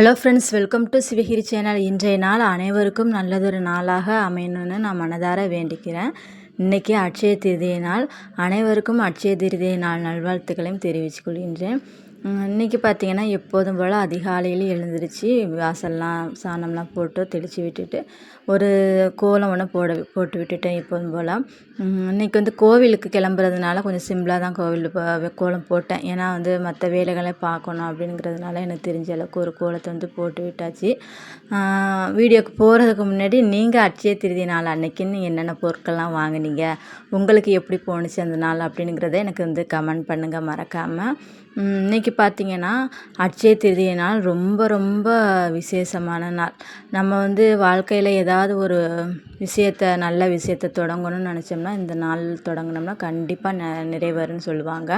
Hello friends welcome to Sivagiri channel இன்றைய நாள் அனைவருக்கும் நல்லதொரு நாளாக அமையணும்னு நான் மனதார வேண்டிக்கிறேன். இன்றைக்கி அட்சய திருதிய நாள். அனைவருக்கும் அட்சய திருதிய நாள் நல்வாழ்த்துக்களையும் தெரிவித்துக் கொள்கின்றேன். இன்றைக்கி பார்த்திங்கன்னா பார்த்தீங்கன்னா எப்போதும் போல் அதிகாலையில் எழுந்திருச்சு வாசல்லாம் சாணம்லாம் போட்டு தெளித்து விட்டுட்டு ஒரு கோலம் ஒன்று போட போட்டு விட்டுட்டேன் எப்போதும் போல். இன்னைக்கு வந்து கோவிலுக்கு கிளம்புறதுனால கொஞ்சம் சிம்பிளாக தான் கோவில் கோலம் போட்டேன். ஏன்னா வந்து மற்ற வேலைகளை பார்க்கணும் அப்படிங்கிறதுனால எனக்கு தெரிஞ்ச அளவுக்கு ஒரு கோலத்தை வந்து போட்டு விட்டாச்சு. வீடியோக்கு போகிறதுக்கு முன்னாடி நீங்கள் அட்சய திருதி நாள் அன்னைக்குன்னு என்னென்ன பொருட்கள்லாம் வாங்குனீங்க? உங்களுக்கு எப்படி போணுச்சு அந்த நாள் அப்படிங்கிறத எனக்கு வந்து கமெண்ட் பண்ணுங்கள் மறக்காமல் இன்னைக்கு பார்த்தீங்கன்னா அட்சய திருதிய நாள் ரொம்ப ரொம்ப விசேஷமான நாள். நம்ம வந்து வாழ்க்கையில் ஏதாவது ஒரு விஷயத்த நல்ல விஷயத்த தொடங்கணும்னு நினச்சோம்னா இந்த நாள் தொடங்கினோம்னா கண்டிப்பாக ந நிறைவேறும்னு சொல்லுவாங்க.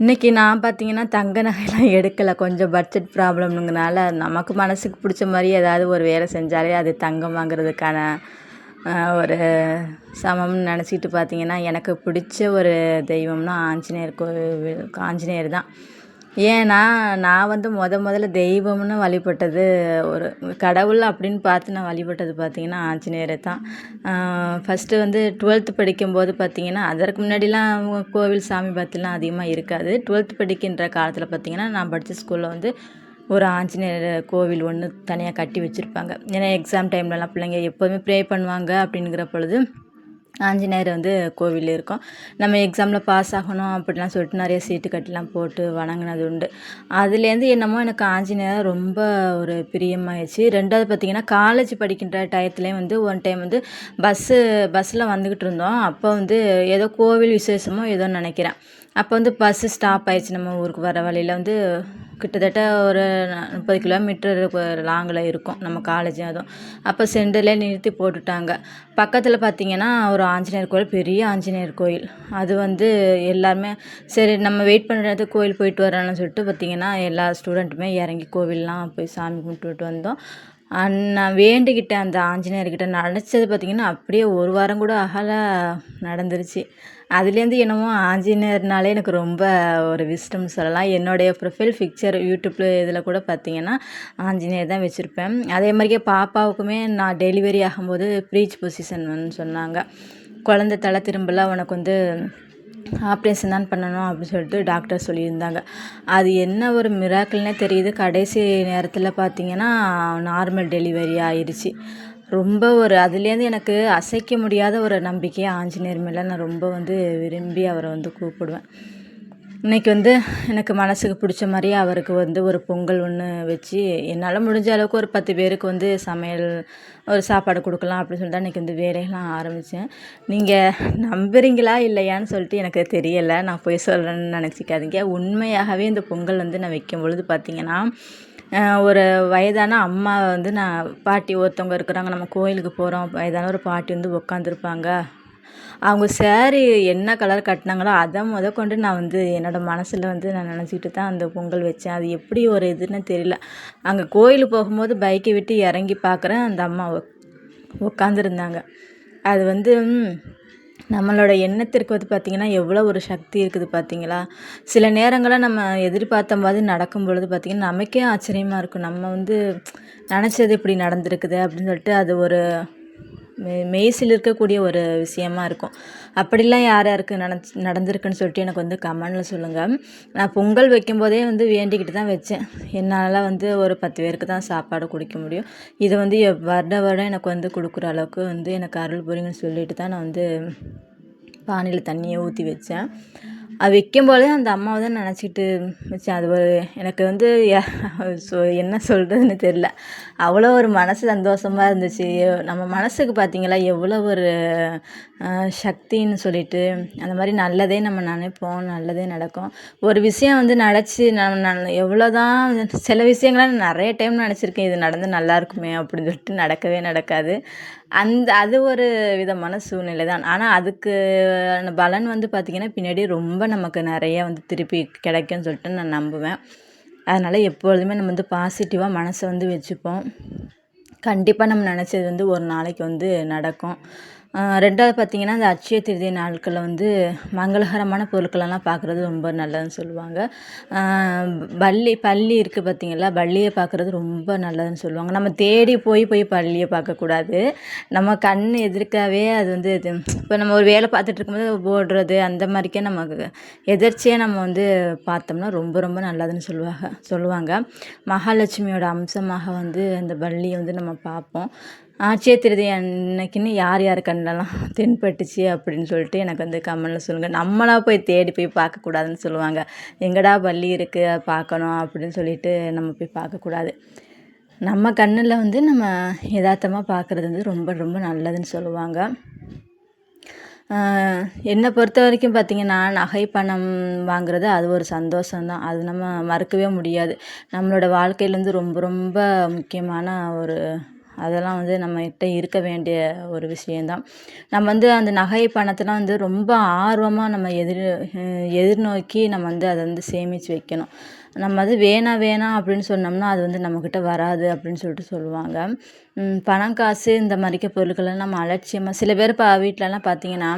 இன்றைக்கி நான் பார்த்தீங்கன்னா தங்க நகைலாம் எடுக்கலை. கொஞ்சம் பட்ஜெட் ப்ராப்ளம்ங்கிறனால நமக்கு மனசுக்கு பிடிச்ச மாதிரி ஏதாவது ஒரு வேலை செஞ்சாலே அது தங்கம் வாங்குறதுக்கான ஒரு சமம்னு நினச்சிக்கிட்டு பார்த்தீங்கன்னா எனக்கு பிடிச்ச ஒரு தெய்வம்னா ஆஞ்சநேயர் கோவில் ஆஞ்சநேயர் தான். ஏன்னா நான் வந்து முத முதல்ல தெய்வம்னு வழிபட்டது ஒரு கடவுள் அப்படின்னு பார்த்து நான் வழிபட்டது பார்த்திங்கன்னா ஆஞ்சநேயரை தான். ஃபஸ்ட்டு வந்து டுவெல்த்து படிக்கும்போது பார்த்தீங்கன்னா அதற்கு முன்னாடிலாம் கோவில் சாமி பற்றிலாம் அதிகமாக இருக்காது. டுவெல்த் படிக்கின்ற காலத்தில் பார்த்தீங்கன்னா நான் படித்த ஸ்கூலில் வந்து ஒரு ஆஞ்சநேயர் கோவில் ஒன்று தனியாக கட்டி வச்சுருப்பாங்க. ஏன்னா எக்ஸாம் டைம்லலாம் பிள்ளைங்க எப்போதுமே ப்ரே பண்ணுவாங்க அப்படிங்கிற பொழுது ஆஞ்சநேயர் வந்து கோவில் இருக்கும். நம்ம எக்ஸாமில் பாஸ் ஆகணும் அப்படிலாம் சொல்லிட்டு நிறைய சீட்டு கட்டிலாம் போட்டு வணங்கினது உண்டு. அதுலேருந்து என்னமோ எனக்கு ஆஞ்சநேயர் ரொம்ப ஒரு பிரியமாயிடுச்சு. ரெண்டாவது பார்த்திங்கன்னா காலேஜ் படிக்கின்ற டயத்துலேயும் வந்து ஒன் டைம் வந்து பஸ்ஸு பஸ்ஸில் வந்துக்கிட்டு இருந்தோம். அப்போ வந்து ஏதோ கோவில் விசேஷமோ ஏதோ நினைக்கிறேன். அப்போ வந்து பஸ்ஸு ஸ்டாப் ஆயிடுச்சு. நம்ம ஊருக்கு வர வழியில் வந்து கிட்டத்தட்ட ஒரு முப்பது கிலோமீட்டர் லாங்கில் இருக்கும் நம்ம காலேஜ் அதுவும். அப்போ சென்டர்லேயே நிறுத்தி போட்டுட்டாங்க. பக்கத்தில் பார்த்தீங்கன்னா ஒரு ஆஞ்சநேயர் கோயில் பெரிய ஆஞ்சநேயர் கோயில். அது வந்து எல்லாருமே சரி நம்ம வெயிட் பண்ணுறது கோயில் போயிட்டு வரணும்னு சொல்லிட்டு பார்த்தீங்கன்னா எல்லா ஸ்டூடெண்ட்டுமே இறங்கி கோவில்லாம் போய் சாமி கும்பிட்டுட்டு வந்தோம். நான் வேண்டிக்கிட்டேன் அந்த ஆஞ்சநேயர்கிட்ட. நினச்சது பார்த்திங்கன்னா அப்படியே ஒரு வாரம் கூட அகல நடந்துருச்சு. அதுலேருந்து என்னமோ ஆஞ்சநேயர்னாலே எனக்கு ரொம்ப ஒரு விஸ்டம் சொல்லலாம். என்னுடைய ப்ரொஃபைல் பிக்சர் யூடியூப்பில் இதில் கூட பார்த்தீங்கன்னா ஆஞ்சநேயர் தான் வச்சுருப்பேன். அதே மாதிரியே பாப்பாவுக்குமே நான் டெலிவரி ஆகும்போது ப்ரீச் பொசிஷன் சொன்னாங்க. குழந்தை தலை திரும்பல உனக்கு வந்து ஆப்ரேஷன் தான் பண்ணணும் அப்படின்னு சொல்லிட்டு டாக்டர் சொல்லியிருந்தாங்க. அது என்ன ஒரு மிராக்கிள்னே தெரியுது. கடைசி நேரத்தில் பார்த்தீங்கன்னா நார்மல் டெலிவரி ஆயிடுச்சு ரொம்ப ஒரு அதுலேருந்து எனக்கு அசைக்க முடியாத ஒரு நம்பிக்கையை ஆஞ்சநேயர் மேலே நான் ரொம்ப வந்து விரும்பி அவரை வந்து கூப்பிடுவேன். இன்றைக்கி வந்து எனக்கு மனசுக்கு பிடிச்ச மாதிரியே அவருக்கு வந்து ஒரு பொங்கல் ஒன்று வச்சு என்னால் முடிஞ்ச அளவுக்கு ஒரு பத்து பேருக்கு வந்து சமையல் ஒரு சாப்பாடு கொடுக்கலாம் அப்படின்னு சொல்லிட்டு இன்றைக்கி வந்து வேலையெல்லாம் ஆரம்பித்தேன் நீங்கள் நம்புறீங்களா இல்லையான்னு சொல்லிட்டு எனக்கு தெரியலை. நான் போய் சொல்கிறேன்னு நினச்சிக்காதீங்க. உண்மையாகவே இந்த பொங்கல் வந்து நான் வைக்கும் பொழுது பார்த்தீங்கன்னா ஒரு வயதான அம்மா வந்து நான் பாட்டி ஒருத்தவங்க இருக்கிறாங்க. நம்ம கோயிலுக்கு போகிறோம் வயதான ஒரு பாட்டி வந்து உட்காந்துருப்பாங்க அவங்க சேரீ என்ன கலர் கட்டினாங்களோ அதை முத கொண்டு நான் வந்து என்னோட மனசில் வந்து நான் நினச்சிக்கிட்டு தான் அந்த பொங்கல் வச்சேன். அது எப்படி ஒரு இதுன்னு தெரியல. அங்கே கோயிலுக்கு போகும்போது பைக்கை விட்டு இறங்கி பார்க்குறேன் அந்த அம்மா உட்காந்துருந்தாங்க அது வந்து நம்மளோட எண்ணத்திற்கு வந்து பார்த்திங்கன்னா எவ்வளோ ஒரு சக்தி இருக்குது பார்த்தீங்களா சில நேரங்களில் நம்ம எதிர்பார்த்த மாதிரி நடக்கும் பொழுது பார்த்திங்கன்னா நமக்கே ஆச்சரியமாக இருக்கும். நம்ம வந்து நினச்சது இப்படி நடந்திருக்குது அப்படின்னு சொல்லிட்டு அது ஒரு மெய்சில் இருக்கக்கூடிய ஒரு விஷயமா இருக்கும். அப்படிலாம் யார் யாருக்கு நினச்சி நடந்திருக்குன்னு சொல்லிட்டு எனக்கு வந்து கமெண்டில் சொல்லுங்கள் நான் பொங்கல் வைக்கும்போதே வந்து வேண்டிக்கிட்டு தான் வச்சேன். என்னால் வந்து ஒரு பத்து பேருக்கு தான் சாப்பாடு கொடுக்க முடியும். இதை வந்து வருட வருடம் எனக்கு வந்து கொடுக்குற அளவுக்கு வந்து எனக்கு அருள் புரியுங்கன்னு சொல்லிட்டு தான் நான் வந்து பானையில் தண்ணியை ஊற்றி வச்சேன். அது வைக்கும்போதே அந்த அம்மாவை தான் நினச்சிக்கிட்டு வச்சேன். அது ஒரு எனக்கு வந்து சொ என்ன சொல்கிறதுன்னு தெரில அவ்வளோ ஒரு மனசு சந்தோஷமாக இருந்துச்சு. நம்ம மனசுக்கு பார்த்திங்களா எவ்வளோ ஒரு சக்தின்னு சொல்லிட்டு அந்த மாதிரி நல்லதே நம்ம நினைப்போம் நல்லதே நடக்கும். ஒரு விஷயம் வந்து நினச்சி நம்ம நான் எவ்வளோ தான் சில விஷயங்களை நான் நிறைய டைம் நினச்சிருக்கேன். இது நடந்து நல்லா இருக்குமே அப்படின்னு சொல்லிட்டு நடக்கவே நடக்காது. அந்த அது ஒரு விதமான சூழ்நிலை தான் ஆனால் அதுக்கு பலன் வந்து பார்த்திங்கன்னா பின்னாடி ரொம்ப நமக்கு நிறைய வந்து திருப்பி கிடைக்கும்னு சொல்லிட்டு நான் நம்புவேன். அதனால் எப்பொழுதுமே நம்ம வந்து பாசிட்டிவாக மனசை வந்து வச்சுப்போம். கண்டிப்பாக நம்ம நினச்சது வந்து ஒரு நாளைக்கு வந்து நடக்கும். ரெண்டாவது பார்த்திங்கன்னா இந்த அட்சய திருதி நாட்களில் வந்து மங்களகரமான பொருட்களெல்லாம் பார்க்குறது ரொம்ப நல்லதுன்னு சொல்லுவாங்க. பள்ளி பள்ளி இருக்குது பார்த்திங்களா? பள்ளியை பார்க்குறது ரொம்ப நல்லதுன்னு சொல்லுவாங்க. நம்ம தேடி போய் போய் பள்ளியை பார்க்கக்கூடாது. நம்ம கண் எதிர்க்கவே அது வந்து இது இப்போ நம்ம ஒரு வேலை பார்த்துட்டு இருக்கும்போது ஓடுறது அந்த மாதிரிக்கே நமக்கு எதிர்ச்சியாக நம்ம வந்து பார்த்தோம்னா ரொம்ப ரொம்ப நல்லதுன்னு சொல்லுவாங்க சொல்லுவாங்க. மகாலட்சுமியோட அம்சமாக வந்து அந்த பள்ளியை வந்து நம்ம பார்ப்போம். ஆட்சிய திருதி அன்னைக்குன்னு யார் யார் கண்ணெல்லாம் தென்பட்டுச்சு அப்படின்னு சொல்லிட்டு எனக்கு வந்து கமெண்டில் சொல்லுங்கள் நம்மளாக போய் தேடி போய் பார்க்கக்கூடாதுன்னு சொல்லுவாங்க. எங்கடா பள்ளி இருக்குது பார்க்கணும் அப்படின்னு சொல்லிட்டு நம்ம போய் பார்க்கக்கூடாது நம்ம கண்ணில் வந்து நம்ம யதார்த்தமாக பார்க்குறது வந்து ரொம்ப ரொம்ப நல்லதுன்னு சொல்லுவாங்க. என்னை பொறுத்த வரைக்கும் பார்த்திங்கன்னா நகை பணம் வாங்குறது அது ஒரு சந்தோஷம் தான் அது நம்ம மறக்கவே முடியாது. நம்மளோட வாழ்க்கையிலேருந்து ரொம்ப ரொம்ப முக்கியமான ஒரு அதெல்லாம் வந்து நம்மகிட்ட இருக்க வேண்டிய ஒரு விஷயந்தான் நம்ம வந்து அந்த நகை பணத்தெலாம் வந்து ரொம்ப ஆர்வமாக நம்ம எதிர் எதிர்நோக்கி நம்ம வந்து அதை வந்து சேமித்து வைக்கணும். நம்ம அது வேணாம் வேணாம் அப்படின்னு சொன்னோம்னா அது வந்து நம்மக்கிட்ட வராது அப்படின்னு சொல்லிட்டு சொல்லுவாங்க. பணம் காசு இந்த மாதிரிக்க பொருட்களை நம்ம அலட்சியமாக சில பேர் இப்போ வீட்டிலலாம் பார்த்தீங்கன்னா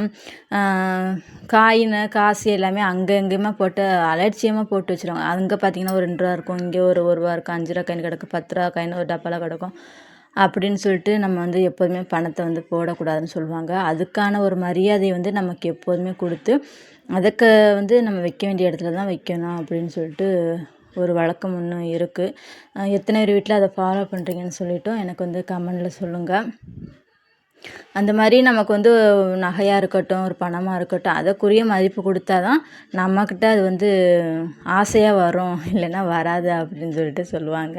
காயின் காசு எல்லாமே அங்கே எங்கேயுமே போட்டு அலட்சியமாக போட்டு வச்சுருவாங்க. அங்கே பார்த்தீங்கன்னா ஒரு ரெண்டு ரூபா இருக்கும் இங்கே ஒரு ஒரு ரூபா இருக்கும் அஞ்சு ரூபா காயின் கிடக்கும் பத்து ரூபா காயின் ஒரு டப்பாவில் கிடக்கும். அப்படின்னு சொல்லிட்டு நம்ம வந்து எப்போதுமே பணத்தை வந்து போடக்கூடாதுன்னு சொல்லுவாங்க. அதுக்கான ஒரு மரியாதையை வந்து நமக்கு எப்போதுமே கொடுத்து அதுக்கு வந்து நம்ம வைக்க வேண்டிய இடத்துல தான் வைக்கணும் அப்படின்னு சொல்லிட்டு ஒரு வழக்கம் ஒன்று இருக்குது எத்தனை பேர் வீட்டில் அதை ஃபாலோ பண்ணுறீங்கன்னு சொல்லிவிட்டும் எனக்கு வந்து கமெண்டில் சொல்லுங்கள் அந்த மாதிரி நமக்கு வந்து நகையாக இருக்கட்டும் ஒரு பணமாக இருக்கட்டும் அதற்குரிய மதிப்பு கொடுத்தா தான் நம்மக்கிட்ட அது வந்து ஆசையாக வரும். இல்லைன்னா வராது அப்படின்னு சொல்லிட்டு சொல்லுவாங்க.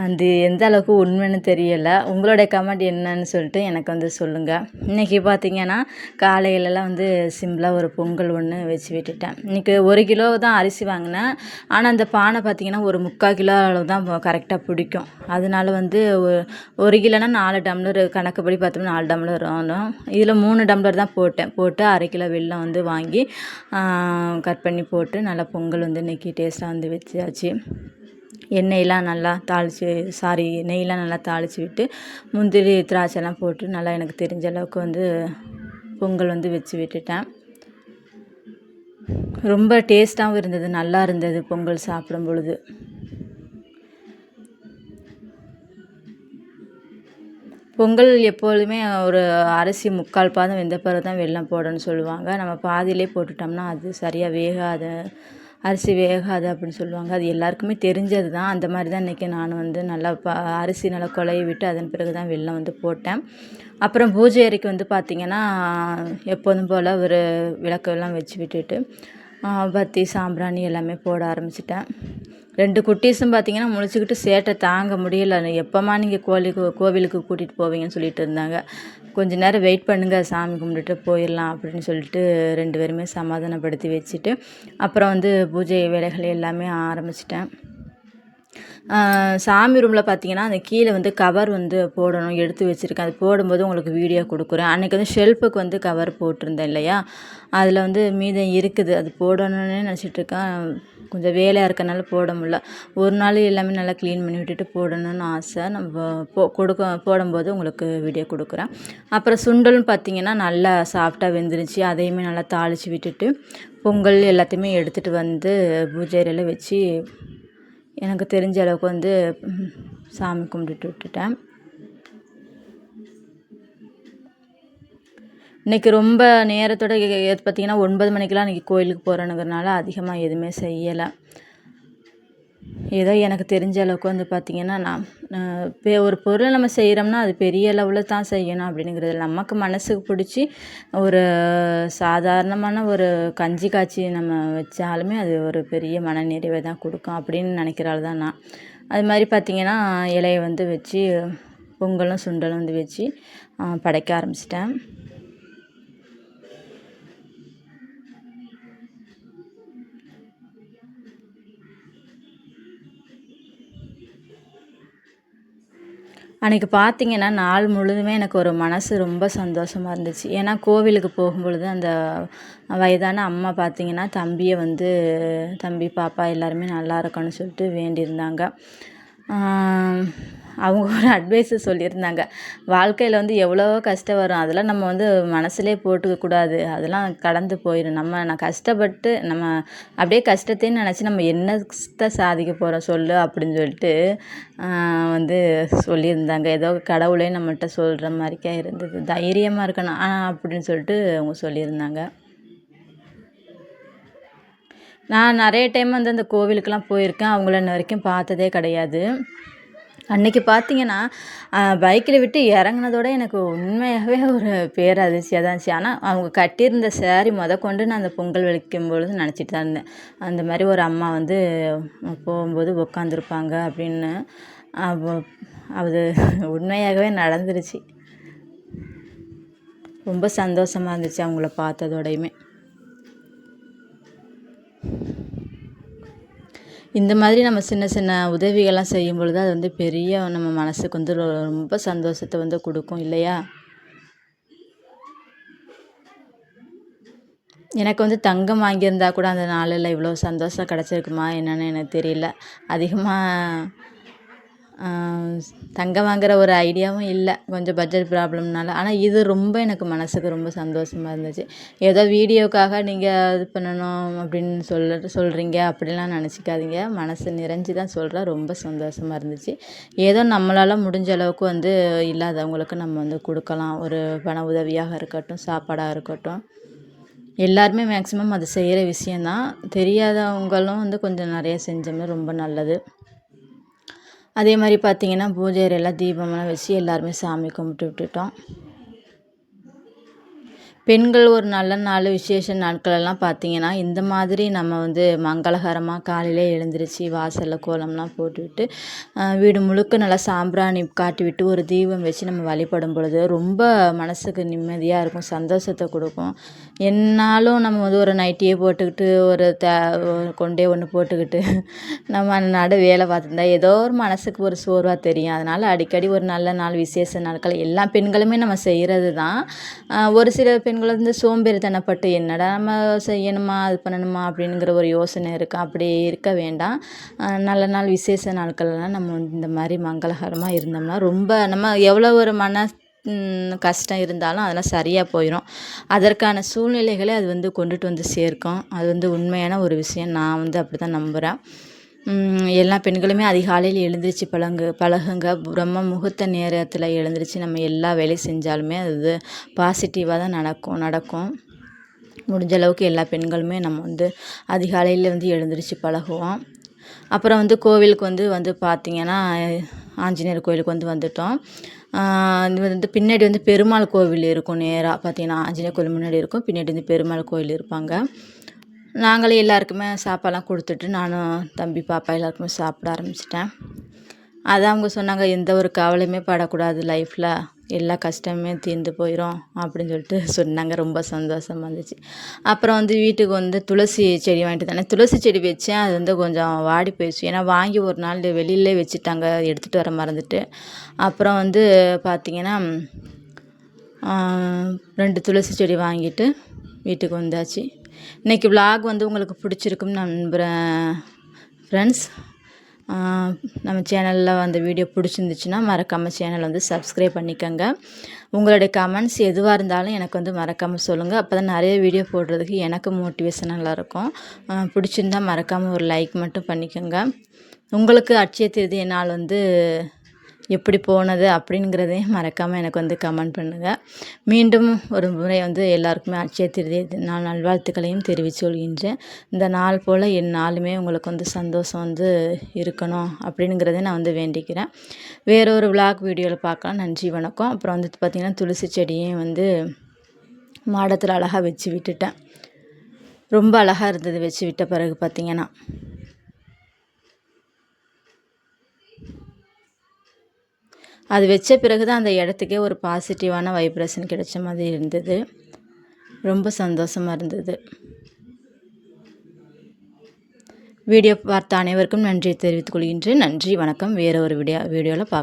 அது எந்த அளவுக்கு உண்மைன்னு தெரியலை. உங்களுடைய கமெண்ட் என்னன்னு சொல்லிட்டு எனக்கு வந்து சொல்லுங்கள் இன்றைக்கி பார்த்தீங்கன்னா காலையிலலாம் வந்து சிம்பிளாக ஒரு பொங்கல் ஒன்று வச்சு விட்டுட்டேன். இன்றைக்கி ஒரு கிலோ தான் அரிசி வாங்கினேன். ஆனால் அந்த பானை பார்த்திங்கன்னா ஒரு முக்கால் கிலோ அளவு தான் கரெக்டாக பிடிக்கும். அதனால வந்து ஒரு கிலோனா நாலு டம்ளர் கணக்குப்படி பார்த்தோம்னா நாலு டம்ளர் வரும் இதில் மூணு டம்ளர் தான் போட்டேன். போட்டு அரை கிலோ வெள்ளம் வந்து வாங்கி கட் பண்ணி போட்டு நல்லா பொங்கல் வந்து இன்றைக்கி டேஸ்ட்டாக வந்து வச்சாச்சு. எண்ணெயெலாம் நல்லா தாளித்து சாரி நெய்லாம் நல்லா தாளித்து விட்டு முந்திரி திராட்சைலாம் போட்டு நல்லா எனக்கு தெரிஞ்ச அளவுக்கு வந்து பொங்கல் வந்து வச்சு விட்டுட்டேன். ரொம்ப டேஸ்ட்டாகவும் இருந்தது நல்லா இருந்தது பொங்கல் சாப்பிடும் பொழுது. பொங்கல் எப்பொழுதுமே ஒரு அரிசி முக்கால் பாதம் வெந்த பிறகு தான் வெள்ளம் போடணும்னு சொல்லுவாங்க. நம்ம பாதியிலே போட்டுட்டோம்னா அது சரியாக வேகாத அரிசி வேகாது அப்படின்னு சொல்லுவாங்க. அது எல்லாருக்குமே தெரிஞ்சது தான் அந்த மாதிரி தான் இன்றைக்கி நான் வந்து நல்லா ப அரிசி நல்லா குழைய விட்டு அதன் பிறகு தான் வெல்லம் வந்து போட்டேன். அப்புறம் பூஜை அறைக்கு வந்து பார்த்திங்கன்னா எப்போதும் போல் ஒரு விளக்கெல்லாம் வச்சு விட்டுட்டு பத்தி சாம்பிராணி எல்லாமே போட ஆரம்பிச்சிட்டேன். ரெண்டு குட்டீஸும் பார்த்தீங்கன்னா முழிச்சுக்கிட்டு சேட்டை தாங்க முடியல. எப்போம்மா நீங்கள் கோழி கோவிலுக்கு கூட்டிகிட்டு போவீங்கன்னு சொல்லிட்டு இருந்தாங்க. கொஞ்ச நேரம் வெயிட் பண்ணுங்கள் சாமி கும்பிட்டுட்டு போயிடலாம் அப்படின்னு சொல்லிட்டு ரெண்டு பேருமே சமாதானப்படுத்தி வச்சுட்டு அப்புறம் வந்து பூஜை வேலைகள் எல்லாமே ஆரம்பிச்சிட்டேன். சாமி ரூமில் பார்த்தீங்கன்னா அந்த கீழே வந்து கவர் வந்து போடணும் எடுத்து வச்சுருக்கேன். அது போடும்போது உங்களுக்கு வீடியோ கொடுக்குறேன். அன்றைக்கி வந்து ஷெல்ஃபுக்கு வந்து கவர் போட்டிருந்தேன் இல்லையா? அதில் வந்து மீதம் இருக்குது. அது போடணும்னு நினச்சிட்ருக்கேன் கொஞ்சம் வேலையாக இருக்கனால போட முடில ஒரு நாள் எல்லாமே நல்லா க்ளீன் பண்ணி விட்டுட்டு போடணும்னு ஆசை. நம்ம போ கொடுக்க போடும்போது உங்களுக்கு வீடியோ கொடுக்குறேன். அப்புறம் சுண்டல்னு பார்த்தீங்கன்னா நல்லா சாஃப்டாக வெந்துருச்சு. அதையுமே நல்லா தாளித்து விட்டுட்டு பொங்கல் எல்லாத்தையுமே எடுத்துகிட்டு வந்து பூஜை அறையில் வச்சு எனக்கு தெரிஞ்ச அளவுக்கு வந்து சாமி கும்பிட்டுட்டு விட்டுட்டேன். இன்றைக்கி ரொம்ப நேரத்தோட பார்த்திங்கன்னா ஒன்பது மணிக்கெலாம் இன்றைக்கி கோயிலுக்கு போகிறேனுங்கிறனால அதிகமாக எதுவுமே செய்யலை. ஏதோ எனக்கு தெரிஞ்ச அளவுக்கு வந்து பார்த்திங்கன்னா நான் ஒரு பொருளை நம்ம செய்கிறோம்னா அது பெரிய அளவில் தான் செய்யணும் அப்படிங்கிறது நமக்கு மனசுக்கு பிடிச்சி ஒரு சாதாரணமான ஒரு கஞ்சி காய்ச்சி நம்ம வச்சாலுமே அது ஒரு பெரிய மனநிறைவை தான் கொடுக்கும் அப்படின்னு நினைக்கிறாள் தான் நான். அது மாதிரி பார்த்திங்கன்னா இலையை வந்து வச்சு பொங்கலும் சுண்டலும் வந்து வச்சு படைக்க ஆரம்பிச்சிட்டேன். அன்றைக்கி பார்த்திங்கன்னா நாள் முழுதுமே எனக்கு ஒரு மனசு ரொம்ப சந்தோஷமாக இருந்துச்சு. ஏன்னா கோவிலுக்கு போகும்பொழுது அந்த வயதான அம்மா பார்த்திங்கன்னா தம்பியை வந்து தம்பி பாப்பா எல்லாருமே நல்லா இருக்கணும்னு சொல்லிட்டு வேண்டியிருந்தாங்க. அவங்க ஒரு அட்வைஸு சொல்லியிருந்தாங்க. வாழ்க்கையில் வந்து எவ்வளவோ கஷ்டம் வரும் அதெல்லாம் நம்ம வந்து மனசுலே போட்டுக்க கூடாது. அதெல்லாம் கடந்து போயிடும் நம்ம நான் கஷ்டப்பட்டு நம்ம அப்படியே கஷ்டத்தையும் நினச்சி நம்ம என்னத்தை சாதிக்க போகிறோம் சொல்லு அப்படின்னு சொல்லிட்டு வந்து சொல்லியிருந்தாங்க. ஏதோ கடவுளே நம்மகிட்ட சொல்கிற மாதிரிக்கா இருந்தது. தைரியமாக இருக்கணும் அப்படின்னு சொல்லிட்டு அவங்க சொல்லியிருந்தாங்க. நான் நிறைய டைம் வந்து அந்த கோவிலுக்கெல்லாம் போயிருக்கேன். அவங்கள இன்ன வரைக்கும் பார்த்ததே கிடையாது. அன்றைக்கி பார்த்தீங்கன்னா பைக்கில் விட்டு இறங்குனதோட எனக்கு உண்மையாகவே ஒரு பேரதிர்ச்சியாக தான் இருந்துச்சு. ஆனால் அவங்க கட்டியிருந்த சேரீ கொண்டு நான் அந்த பொங்கல் வைக்கும் பொழுது நினச்சிட்டு தான் இருந்தேன். அந்த மாதிரி ஒரு அம்மா வந்து போகும்போது உட்காந்துருப்பாங்க அப்படின்னு அது உண்மையாகவே நடந்துருச்சு. ரொம்ப சந்தோஷமாக இருந்துச்சு அவங்கள பார்த்ததோடையுமே. இந்த மாதிரி நம்ம சின்ன சின்ன உதவிகள்லாம் செய்யும் பொழுது அது வந்து பெரிய நம்ம மனசுக்கு வந்து ரொம்ப சந்தோஷத்தை வந்து கொடுக்கும் இல்லையா? எனக்கு வந்து தங்கம் வாங்கியிருந்தா கூட அந்த நாளில் இவ்வளோ சந்தோஷம் கிடச்சிருக்குமா என்னென்னு எனக்கு தெரியல. அதிகமாக தங்கம் வாங்குற ஒரு ஐடியாவும் இல்லை. கொஞ்சம் பட்ஜெட் ப்ராப்ளம்னால ஆனால் இது ரொம்ப எனக்கு மனதுக்கு ரொம்ப சந்தோஷமாக இருந்துச்சு. ஏதோ வீடியோக்காக நீங்கள் இது பண்ணணும் அப்படின்னு சொல்ல சொல்கிறீங்க அப்படிலாம் நினச்சிக்காதீங்க. மனசு நிறைஞ்சு தான் சொல்கிறேன் ரொம்ப சந்தோஷமாக இருந்துச்சு. ஏதோ நம்மளால் முடிஞ்ச அளவுக்கு வந்து இல்லாதவங்களுக்கு நம்ம வந்து கொடுக்கலாம். ஒரு பண உதவியாக இருக்கட்டும் சாப்பாடாக இருக்கட்டும். எல்லாருமே மேக்ஸிமம் அது செய்கிற விஷயந்தான் தெரியாதவங்களும் வந்து கொஞ்சம் நிறைய செஞ்சோம்னா ரொம்ப நல்லது. அதே மாதிரி பார்த்திங்கன்னா பூஜை எல்லாம் தீபமெல்லாம் வச்சு எல்லாருமே சாமி கும்பிட்டு விட்டுட்டோம். பெண்கள் ஒரு நல்ல நாள் விசேஷ நாட்களெல்லாம் பார்த்திங்கன்னா இந்த மாதிரி நம்ம வந்து மங்களகரமாக காலையிலே எழுந்திரிச்சு வாசலில் கோலம்லாம் போட்டுவிட்டு வீடு முழுக்க நல்லா சாம்பிராணி காட்டி விட்டு ஒரு தீபம் வச்சு நம்ம வழிபடும் பொழுது ரொம்ப மனசுக்கு நிம்மதியாக இருக்கும் சந்தோஷத்தை கொடுக்கும். என்னாலும் நம்ம வந்து ஒரு நைட்டியே போட்டுக்கிட்டு ஒரு த கொண்டே ஒன்று போட்டுக்கிட்டு நம்ம நடு வேலை பார்த்துருந்தா ஏதோ ஒரு மனசுக்கு ஒரு சோர்வாக தெரியும். அதனால் அடிக்கடி ஒரு நல்ல நாள் விசேஷ நாட்கள் எல்லா பெண்களுமே நம்ம செய்கிறது தான். ஒரு சில பெண்கள் வந்து சோம்பேறித்தனப்பட்டு என்னடா நம்ம செய்யணுமா அது பண்ணணுமா அப்படிங்கிற ஒரு யோசனை இருக்குது அப்படி இருக்க வேண்டாம். நல்ல நாள் விசேஷ நாட்கள்லாம் நம்ம இந்த மாதிரி மங்களகரமாக இருந்தோம்னா ரொம்ப நம்ம எவ்வளோ ஒரு மன கஷ்டம் இருந்தாலும் அதெல்லாம் சரியாக போயிடும் அதற்கான சூழ்நிலைகளை அது வந்து கொண்டுட்டு வந்து சேர்க்கும். அது வந்து உண்மையான ஒரு விஷயம். நான் வந்து அப்படி தான் நம்புகிறேன் எல்லா பெண்களுமே அதிகாலையில் எழுந்திரிச்சு பழங்கு பழகுங்க. பிரம்ம முகூர்த்த நேரத்தில் எழுந்திரிச்சு நம்ம எல்லா வேலையும் செஞ்சாலுமே அது பாசிட்டிவாக தான் நடக்கும் நடக்கும். முடிஞ்ச அளவுக்கு எல்லா பெண்களுமே நம்ம வந்து அதிகாலையில் வந்து எழுந்திரிச்சு பழகுவோம். அப்புறம் வந்து கோவிலுக்கு வந்து வந்து பார்த்திங்கன்னா ஆஞ்சநேயர் கோவிலுக்கு வந்து வந்துட்டோம். இது வந்து பின்னாடி வந்து பெருமாள் கோவில் இருக்கும் நேராக பார்த்தீங்கன்னா ஆஞ்சநேயர் கோவில் முன்னாடி இருக்கும். பின்னாடி வந்து பெருமாள் கோவில் இருப்பாங்க. நாங்களே எல்லாருக்குமே சாப்பாடெலாம் கொடுத்துட்டு நானும் தம்பி பாப்பா எல்லாருக்குமே சாப்பிட ஆரம்பிச்சிட்டேன். அதான் அவங்க சொன்னாங்க எந்த ஒரு கவலையுமே படக்கூடாது லைஃப்பில் எல்லா கஷ்டமே தீர்ந்து போயிடும் அப்படின்னு சொல்லிட்டு சொன்னாங்க. ரொம்ப சந்தோஷமாக இருந்துச்சு. அப்புறம் வந்து வீட்டுக்கு வந்து துளசி செடி வாங்கிட்டு தானே துளசி செடி வச்சேன். அது வந்து கொஞ்சம் வாடி போயிடுச்சு. ஏன்னா வாங்கி ஒரு நாள் வெளியிலே வச்சுட்டாங்க. எடுத்துகிட்டு வர மறந்துட்டு. அப்புறம் வந்து பார்த்திங்கன்னா ரெண்டு துளசி செடி வாங்கிட்டு வீட்டுக்கு வந்தாச்சு. இன்றைக்கி விலாக் வந்து உங்களுக்கு பிடிச்சிருக்குன்னு நம்புகிறேன் ஃப்ரெண்ட்ஸ் நம்ம சேனலில் அந்த வீடியோ பிடிச்சிருந்துச்சுன்னா மறக்காமல் சேனல் வந்து சப்ஸ்கிரைப் பண்ணிக்கோங்க. உங்களுடைய கமெண்ட்ஸ் எதுவாக இருந்தாலும் எனக்கு வந்து மறக்காமல் சொல்லுங்கள் அப்போ தான் நிறைய வீடியோ போடுறதுக்கு எனக்கு மோட்டிவேஷனலாக இருக்கும் பிடிச்சிருந்தால் மறக்காமல் ஒரு லைக் மட்டும் பண்ணிக்கோங்க. உங்களுக்கு அட்சய திருதி நாள் வந்து எப்படி போனது அப்படிங்கிறதையும் மறக்காமல் எனக்கு வந்து கமெண்ட் பண்ணுங்கள் மீண்டும் ஒரு முறை வந்து எல்லாருக்குமே அட்சய திருதி நான் நல்வாழ்த்துக்களையும் தெரிவித்து கொள்கின்றேன். இந்த நாள் போல் என் நாளுமே உங்களுக்கு வந்து சந்தோஷம் வந்து இருக்கணும் அப்படிங்கிறத நான் வந்து வேண்டிக்கிறேன். வேற ஒரு விளாக் வீடியோவில் பார்க்கலாம். நன்றி வணக்கம். அப்புறம் வந்து பார்த்திங்கன்னா துளசி செடியையும் வந்து மாடத்தில் அழகாக வச்சு விட்டுட்டேன். ரொம்ப அழகாக இருந்தது வச்சு விட்ட பிறகு பார்த்திங்கன்னா அது வச்ச பிறகு தான் அந்த இடத்துக்கே ஒரு பாசிட்டிவான வைப்ரேஷன் கிடைச்ச மாதிரி இருந்தது. ரொம்ப சந்தோஷமாக இருந்தது. வீடியோ பார்த்த அனைவருக்கும் நன்றி தெரிவித்துக் கொள்கின்றேன். நன்றி வணக்கம். வேறு ஒரு வீடியோ வீடியோவில் பார்க்க